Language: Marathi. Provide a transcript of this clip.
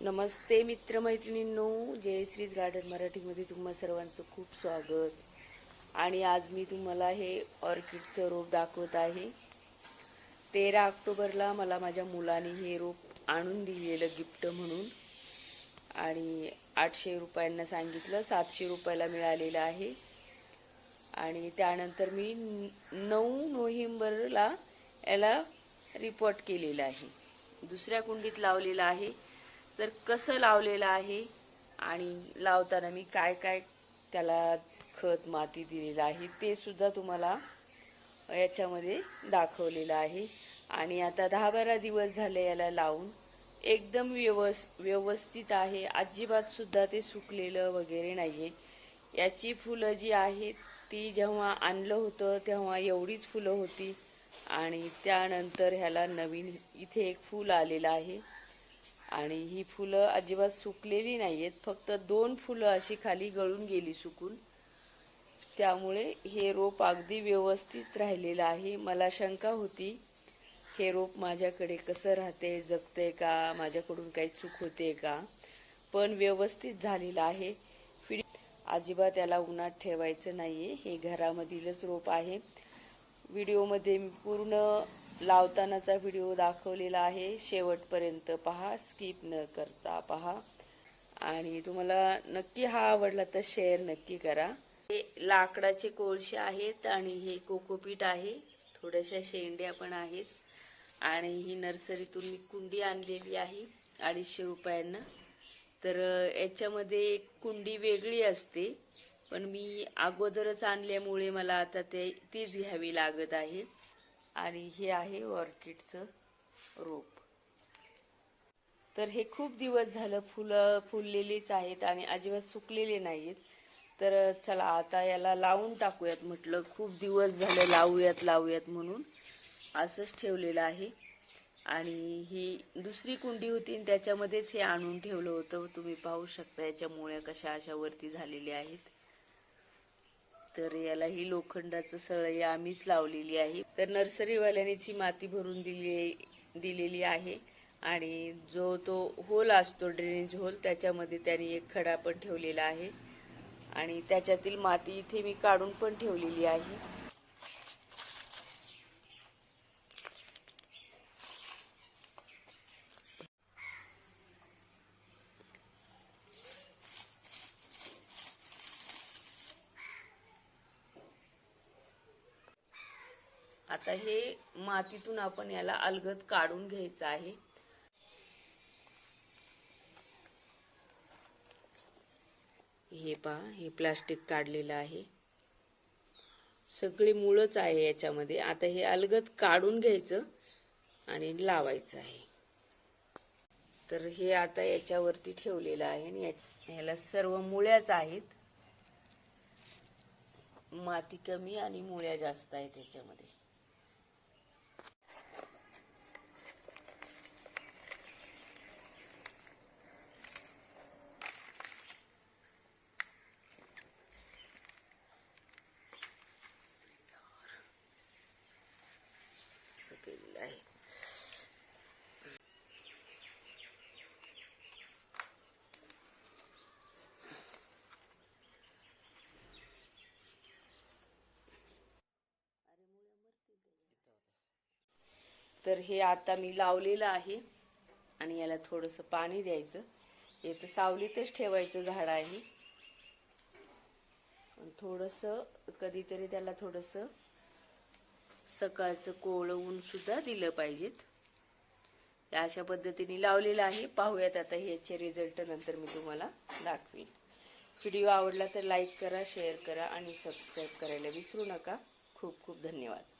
नमस्ते मित्रमैत्रिणींनो जयश्रीज गार्डन मराठीमध्ये तुम्हा सर्वांचं खूप स्वागत. आणि आज मी तुम्हाला हे ऑर्किडचं रोप दाखवत आहे. तेरा ऑक्टोबरला मला माझ्या मुलाने हे रोप आणून दिलेलं गिफ्ट म्हणून. आणि आठशे रुपयांना सांगितलं सातशे रुपयाला मिळालेलं आहे. आणि त्यानंतर मी नऊ नोव्हेंबरला याला रिपोर्ट केलेला आहे. दुसऱ्या कुंडीत लावलेलं आहे. तर कसं लावलेलं आहे आणि लावताना मी काय काय त्याला खत माती दिलेलं आहे ते सुद्धा तुम्हाला याच्यामध्ये दाखवलेलं आहे. आणि आता दहा बारा दिवस झाले याला लावून. एकदम व्यवस व्यवस्थित आहे. अजिबात सुद्धा ते सुकलेलं वगैरे नाही आहे याची फुलं जी आहेत ती जेव्हा आणलं होतं तेव्हा एवढीच फुलं होती. आणि त्यानंतर ह्याला नवीन इथे एक फूल आलेलं आहे. आणि ही फुलं अजिबात सुकलेली नाही आहेत फक्त दोन फुलं अशी खाली गळून गेली सुकून. त्यामुळे हे रोप अगदी व्यवस्थित राहिलेलं आहे. मला शंका होती हे रोप माझ्याकडे कसं राहते जगते का? माझ्याकडून काही चूक होते का? पण व्यवस्थित झालेलं आहे. फिर अजिबात याला उन्हात ठेवायचं नाही आहे हे घरामधीलच रोप आहे. व्हिडिओमध्ये मी पूर्ण लावतानाचा व्हिडिओ दाखवलेला आहे. शेवटपर्यंत पहा स्किप न करता पहा. आणि तुम्हाला नक्की हा आवडला तर शेअर नक्की करा. हे लाकडाचे कोळसे आहेत आणि हे कोकोपीट आहे. थोड्याशा शेंड्या पण आहेत. आणि ही नर्सरीतून मी कुंडी आणलेली आहे अडीचशे रुपयांना. तर याच्यामध्ये एक कुंडी वेगळी असते. पण मी अगोदरच आणल्यामुळे मला आता ते तीच घ्यावी लागत आहे. आणि हे आहे ऑर्किडचं रोप. तर हे खूप दिवस झालं फुलं फुललेलीच आहेत आणि अजिबात सुकलेले नाहीत. तर चला आता याला लावून टाकूयात म्हटलं खूप दिवस झाले लावूयात लावूयात म्हणून. असंच ठेवलेलं आहे. आणि ही दुसरी कुंडी होती त्याच्यामध्येच हे आणून ठेवलं होतं. तुम्ही पाहू शकता याच्या मुळ्या कशा अशा वरती झालेल्या आहेत. तर याला ही लोखंडाचं सळई आम्हीच लावलेली आहे. तर नर्सरीवाल्यानेच ही माती भरून दिली दिलेली आहे. आणि जो तो होल असतो ड्रेनेज होल त्याच्यामध्ये त्यांनी एक खडा पण ठेवलेला आहे. आणि त्याच्यातील माती इथे मी काढून पण ठेवलेली आहे. आता हे मातीतून आपण याला अलगद काढून घ्यायचं आहे. हे पहा हे प्लास्टिक काढलेलं आहे. सगळी मुळच आहे याच्यामध्ये. आता हे अलगद काढून घ्यायचं आणि लावायचं आहे. तर हे आता याच्यावरती ठेवलेलं आहे आणि ह्याला याला सर्व मुळ्याच आहेत. माती कमी आणि मुळ्या जास्त आहेत याच्यामध्ये असं केलेलं आहे तर हे आता मी लावलेलं आहे आणि याला थोडंसं पाणी द्यायचं. हे तर सावलीतच ठेवायचं झाड आहे. थोडंसं कधीतरी त्याला थोडंसं सकाळचं कोळवून सुद्धा दिलं पाहिजेत. या अशा पद्धतीने लावलेलं आहे. पाहूयात आता ह्याचे रिझल्ट नंतर मी तुम्हाला दाखवीन. व्हिडिओ आवडला तर लाईक करा शेअर करा आणि सबस्क्राईब करायला विसरू नका. खूप खूप धन्यवाद.